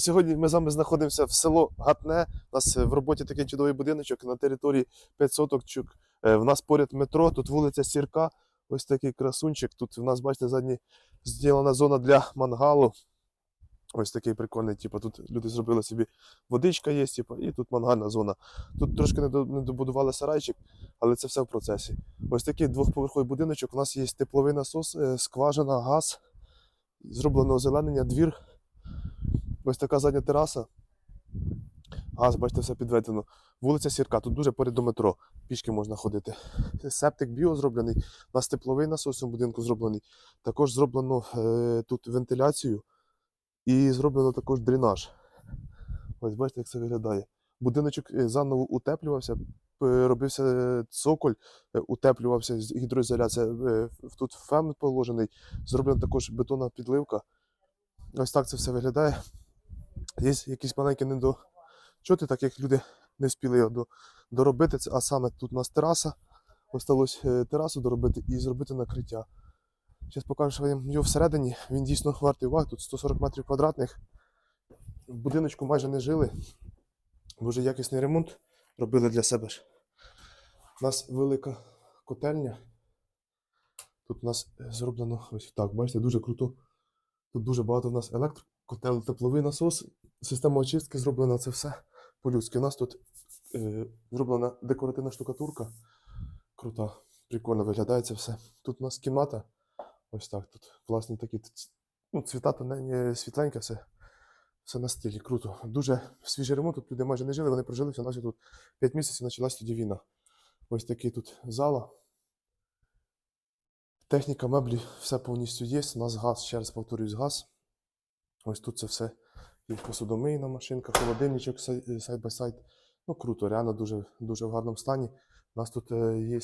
Сьогодні ми з вами знаходимося в село Гатне. У нас е, в роботі такий чудовий будиночок на території 5 соток. чук. Е, В нас поряд метро, тут вулиця Сірка. Ось такий красунчик. Тут у нас, бачите, задні зроблена зона для мангалу. Ось такий прикольний, типу, тут люди зробили собі водичка є, типу, і тут мангальна зона. Тут трошки не добудували сарайчик, але це все в процесі. Ось такий двохповерховий будиночок. У нас є тепловий насос, е, скважина, газ, зроблено озеленення, двір. Ось така задня тераса. Газ, бачите, все підведено. Вулиця Сірка, тут дуже поряд до метро. Пішки можна ходити. Септик біо зроблений, у нас тепловий насос у будинку зроблений. Також зроблено е, тут вентиляцію і зроблено також дренаж. Ось бачите, як це виглядає. Будиночок е, заново утеплювався, робився е, цоколь, е, утеплювався гідроізоляція. Тут фем положений, зроблена також бетонна підливка. Ось так це все виглядає. Є якісь маленькі недочоти, так як люди не встигли його до- доробити. Це, а саме тут у нас тераса. Осталось е, терасу доробити і зробити накриття. Зараз покажу, що його всередині. Він дійсно вартий уваги. Тут 140 метрів квадратних. В будиночку майже не жили. Дуже якісний ремонт робили для себе ж. У нас велика котельня. Тут у нас е, зроблено ось так, бачите, дуже круто. Тут дуже багато в нас електрокотел, тепловий насос, система очистки зроблена це все по-людськи. У нас тут е, зроблена декоративна штукатурка. Крута, прикольно виглядає це все. Тут у нас кімната. Ось так. Тут класні такі ну, цвіта тоненькі, світленьке, все, все на стилі. Круто. Дуже свіжий ремонт. Тут люди майже не жили, вони прожили всього наші тут 5 місяців почалась тоді війна. Ось такий тут зала. Техніка меблі, все повністю є. У нас газ, ще раз повторюсь, газ. Ось тут це все. І посудомийна машинка, холодильничок сай- сайд бай сайд. Ну круто, реально дуже, дуже в гарному стані. У нас тут е, є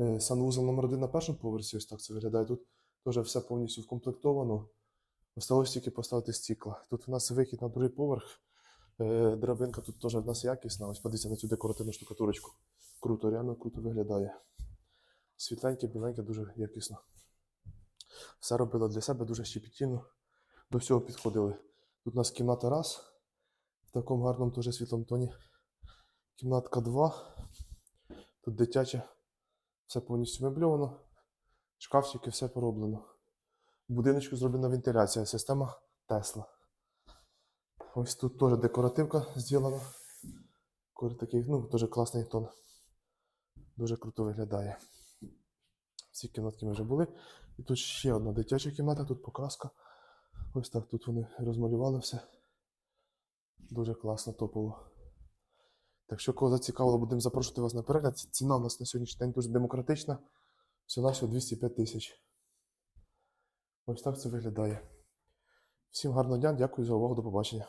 е, санвузол номер один на першому поверсі, ось так це виглядає. Тут теж все повністю вкомплектовано. Осталось тільки поставити стікла. Тут у нас вихід на другий поверх. Е, драбинка тут теж в нас якісна. Ось подивіться на цю декоративну штукатурочку. Круто, реально круто виглядає. Світленьке, біленьке, дуже якісно. Все робила для себе дуже щепетільно. До всього підходили. Тут у нас кімната раз. В такому гарному теж світлому тоні. Кімнатка 2. Тут дитяче. Все повністю мебльовано. Шкафчики, все пороблено. В будиночку зроблена вентиляція, система Тесла. Ось тут теж декоративка зроблена. Такий, ну, дуже класний тон. Дуже круто виглядає. Всі кімнатки вже були. І тут ще одна дитяча кімната, тут покраска. Ось так тут вони розмалювали все. Дуже класно, топово. Так що, кого зацікавило, будемо запрошувати вас на перегляд. Ціна у нас на сьогоднішній день дуже демократична. Всього всього 205 тисяч. Ось так це виглядає. Всім гарного дня, дякую за увагу, до побачення.